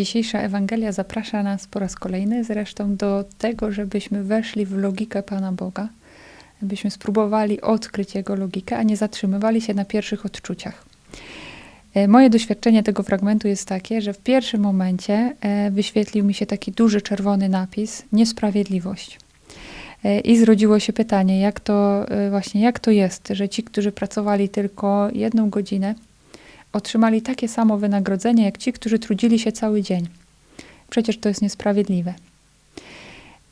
Dzisiejsza Ewangelia zaprasza nas po raz kolejny zresztą do tego, żebyśmy weszli w logikę Pana Boga, byśmy spróbowali odkryć Jego logikę, a nie zatrzymywali się na pierwszych odczuciach. E, Moje doświadczenie tego fragmentu jest takie, że w pierwszym momencie e, wyświetlił mi się taki duży czerwony napis niesprawiedliwość. E, I zrodziło się pytanie, jak to właśnie, jak to jest, że ci, którzy pracowali tylko jedną godzinę, otrzymali takie samo wynagrodzenie jak ci, którzy trudzili się cały dzień. Przecież to jest niesprawiedliwe.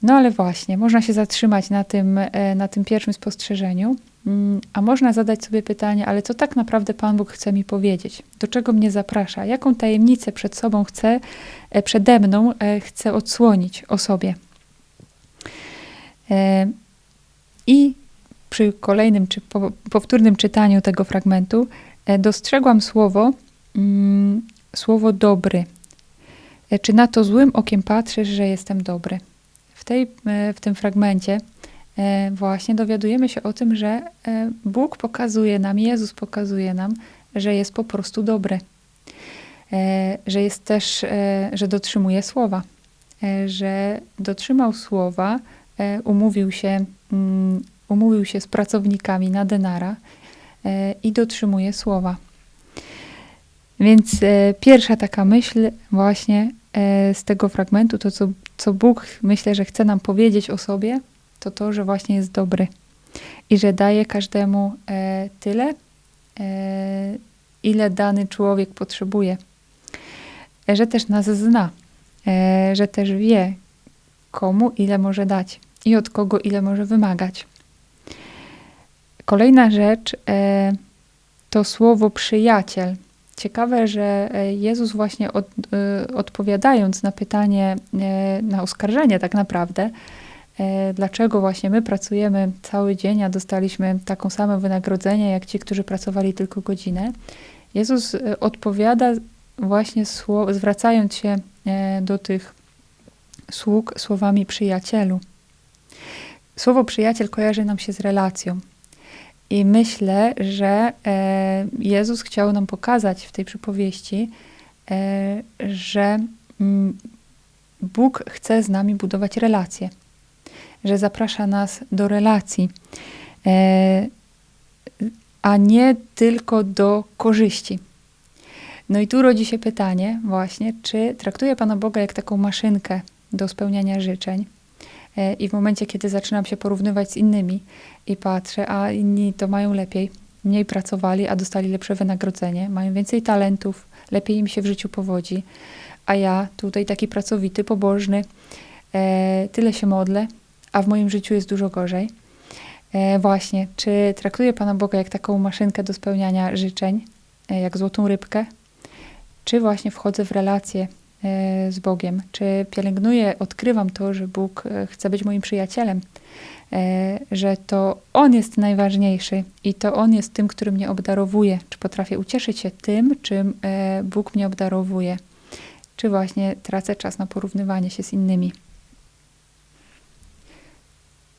No ale właśnie, można się zatrzymać na tym, e, na tym pierwszym spostrzeżeniu, mm, a można zadać sobie pytanie, ale co tak naprawdę Pan Bóg chce mi powiedzieć? Do czego mnie zaprasza? Jaką tajemnicę przed sobą chce, e, przede mną e, chce odsłonić o sobie? I przy kolejnym czy po, powtórnym czytaniu tego fragmentu dostrzegłam słowo, mm, słowo dobry. E, Czy na to złym okiem patrzysz, że jestem dobry? W, tej, e, w tym fragmencie e, właśnie dowiadujemy się o tym, że e, Bóg pokazuje nam, Jezus pokazuje nam, że jest po prostu dobry. E, Że jest też, e, że dotrzymuje słowa. E, Że dotrzymał słowa, e, umówił się, mm, umówił się z pracownikami na denara e, i dotrzymuje słowa. Więc e, pierwsza taka myśl właśnie e, z tego fragmentu, to co, co Bóg myślę, że chce nam powiedzieć o sobie, to to, że właśnie jest dobry i że daje każdemu e, tyle, e, ile dany człowiek potrzebuje. E, że też nas zna, e, że też wie, komu ile może dać i od kogo ile może wymagać. Kolejna rzecz e, to słowo przyjaciel. Ciekawe, że e, Jezus właśnie od, e, odpowiadając na pytanie, na oskarżenie tak naprawdę, dlaczego właśnie my pracujemy cały dzień, a dostaliśmy taką samo wynagrodzenie jak ci, którzy pracowali tylko godzinę, Jezus odpowiada właśnie zwracając się do tych sług słowami przyjacielu. Słowo przyjaciel kojarzy nam się z relacją. I myślę, że e, Jezus chciał nam pokazać w tej przypowieści, e, że mm, Bóg chce z nami budować relacje, że zaprasza nas do relacji, e, a nie tylko do korzyści. No i tu rodzi się pytanie właśnie, czy traktuje Pana Boga jak taką maszynkę do spełniania życzeń, I w momencie, kiedy zaczynam się porównywać z innymi i patrzę, a inni to mają lepiej, mniej pracowali, a dostali lepsze wynagrodzenie, mają więcej talentów, lepiej im się w życiu powodzi, a ja tutaj taki pracowity, pobożny, e, tyle się modlę, a w moim życiu jest dużo gorzej. E, właśnie, czy traktuję Pana Boga jak taką maszynkę do spełniania życzeń, e, jak złotą rybkę, czy właśnie wchodzę w relacje e, z Bogiem? Czy pielęgnuję, odkrywam to, że Bóg e, chce być moim przyjacielem, e, że to On jest najważniejszy i to On jest tym, który mnie obdarowuje? Czy potrafię ucieszyć się tym, czym e, Bóg mnie obdarowuje? Czy właśnie tracę czas na porównywanie się z innymi?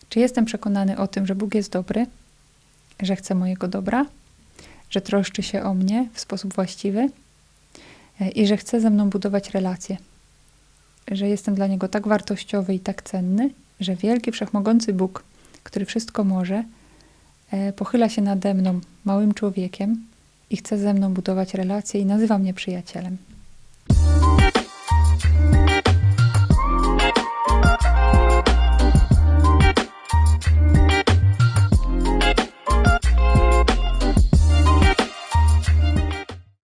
Czy jestem przekonany o tym, że Bóg jest dobry, że chce mojego dobra, że troszczy się o mnie w sposób właściwy? E, i że chce ze mną budować relacje. Że jestem dla niego tak wartościowy i tak cenny, że wielki, wszechmogący Bóg, który wszystko może, e, pochyla się nade mną, małym człowiekiem, i chce ze mną budować relacje i nazywa mnie przyjacielem.